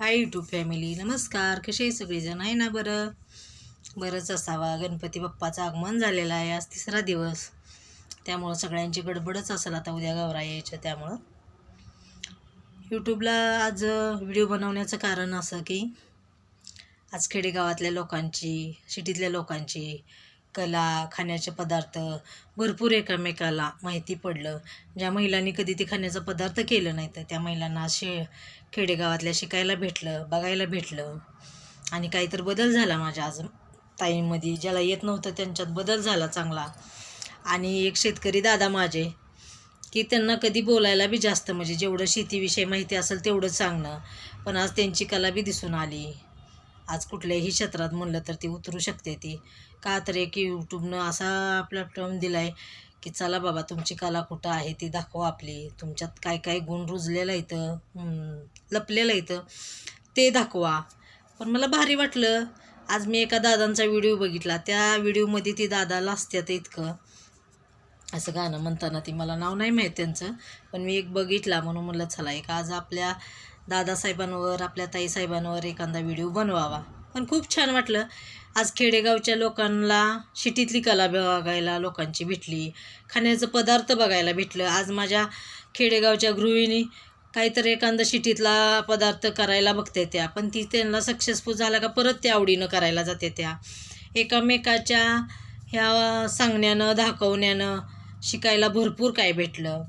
Hi YouTube family नमस्कार. कसे आहे सगळेजण? आहे ना बरं? बरंच असावा. गणपती बाप्पाचं आगमन झालेलं आहे. आज तिसरा दिवस. त्यामुळं सगळ्यांची गडबडच असेल आता उद्या गौरा यायच्या त्यामुळं. यूट्यूबला आज व्हिडिओ बनवण्याचं कारण असं की आज खेडेगावातल्या लोकांची सिटीतल्या लोकांची कला खाण्याचे पदार्थ भरपूर एकमेकाला माहिती पडलं. ज्या महिलांनी कधी ते खाण्याचं पदार्थ केलं नाही तर त्या महिलांना शे खेडेगावातल्या शिकायला भेटलं बघायला भेटलं. आणि काहीतर बदल झाला माझ्या आज ताईंमध्ये ज्याला येत नव्हतं त्यांच्यात बदल झाला चांगला. आणि एक शेतकरी दादा माझे की त्यांना कधी बोलायला बी जास्त म्हणजे जेवढं शेतीविषयी माहिती असेल तेवढं सांगणं. पण आज त्यांची कला बी दिसून आली. आज कुठल्याही क्षेत्रात म्हणलं तर ती उतरू शकते ती. का तर एक यूट्यूबनं असा प्लॅटफॉर्म दिला आहे की चला बाबा तुमची कला कुठं आहे ती दाखवा आपली. तुमच्यात काय काय गुण रुजलेलं इथं लपलेलं इथं ते दाखवा. पण मला भारी वाटलं. आज मी एका दादांचा व्हिडिओ बघितला. त्या व्हिडिओमध्ये ती दादा लाजत्यात इतकं. असं गाणं म्हणताना ती मला नाव नाही माहीत त्यांचं पण मी एक बघितला म्हणून म्हणलं चला एक आज आपल्या दादासाहेबांवर आपल्या ताईसाहेबांवर एखादा व्हिडिओ बनवावा. पण खूप छान वाटलं. आज खेडेगावच्या लोकांना शिटीतली कला बघायला लोकांची भेटली खाण्याचं पदार्थ बघायला भेटलं. आज माझ्या खेडेगावच्या गृहिणी काहीतरी एखादा शिटीतला पदार्थ करायला बघते त्या पण ती त्यांना सक्सेसफुल झाला का परत त्या आवडीनं करायला जाते त्या. एकामेकाच्या ह्या सांगण्यानं दाखवण्यानं शिकायला भरपूर काय भेटलं.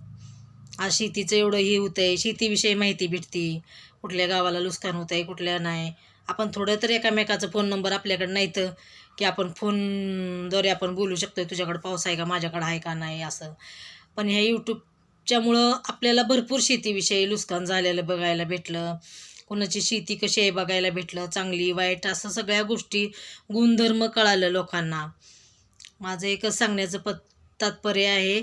आज शेतीचं एवढं हे होतं आहे शेतीविषयी माहिती भेटते. कुठल्या गावाला नुकसान होतं आहे कुठल्या नाही. आपण थोडं तर एकामेकाचा फोन नंबर आपल्याकडे नाही तर की आपण फोनद्वारे आपण बोलू शकतो तुझ्याकडं पाऊस आहे का माझ्याकडं आहे का नाही असं. पण ह्या यूट्यूबच्यामुळं आपल्याला भरपूर शेतीविषयी नुकसान झालेलं बघायला भेटलं. कोणाची शेती कशी आहे बघायला भेटलं चांगली वाईट असं सगळ्या गोष्टी गुणधर्म कळालं लोकांना. माझं एकच सांगण्याचं पत तात्पर्य आहे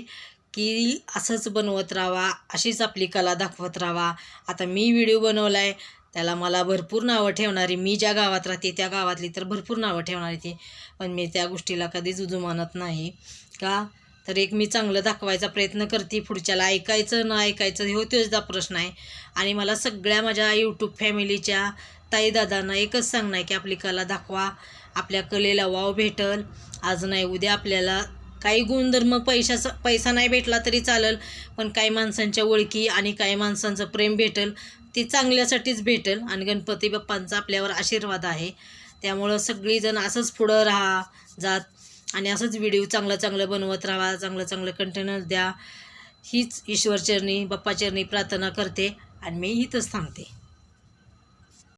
की असंच बनवत राहावा अशीच आपली कला दाखवत राहावा आता मी व्हिडिओ बनवला आहे त्याला मला भरपूर नावं ठेवणारी मी ज्या गावात राहते त्या गावातली तर भरपूर नावं ठेवणारी ती. पण मी त्या गोष्टीला कधीच उजू मानत नाही. का? तर एक मी चांगलं दाखवायचा प्रयत्न करते पुढच्याला ऐकायचं न ऐकायचं हे त्याचा प्रश्न आहे. आणि मला सगळ्या माझ्या यूट्यूब फॅमिलीच्या ताईदादांना एकच सांगणं आहे की आपली कला दाखवा आपल्या कलेला वाव भेटल. आज नाही उद्या आपल्याला काही गुणधर्म पैशाचा पैसा नाही भेटला तरी चालेल पण काही माणसांच्या ओळखी आणि काही माणसांचं प्रेम भेटल ती चांगल्यासाठीच भेटल. आणि गणपती बाप्पांचा आपल्यावर आशीर्वाद आहे. त्यामुळं सगळीजण असंच पुढं राहा जात आणि असंच व्हिडिओ चांगलं चांगलं बनवत राहा चांगलं चांगलं कंटेनर द्या. हीच ईश्वरचरणी बाप्पाचरणी प्रार्थना करते आणि मी इथंच थांबते.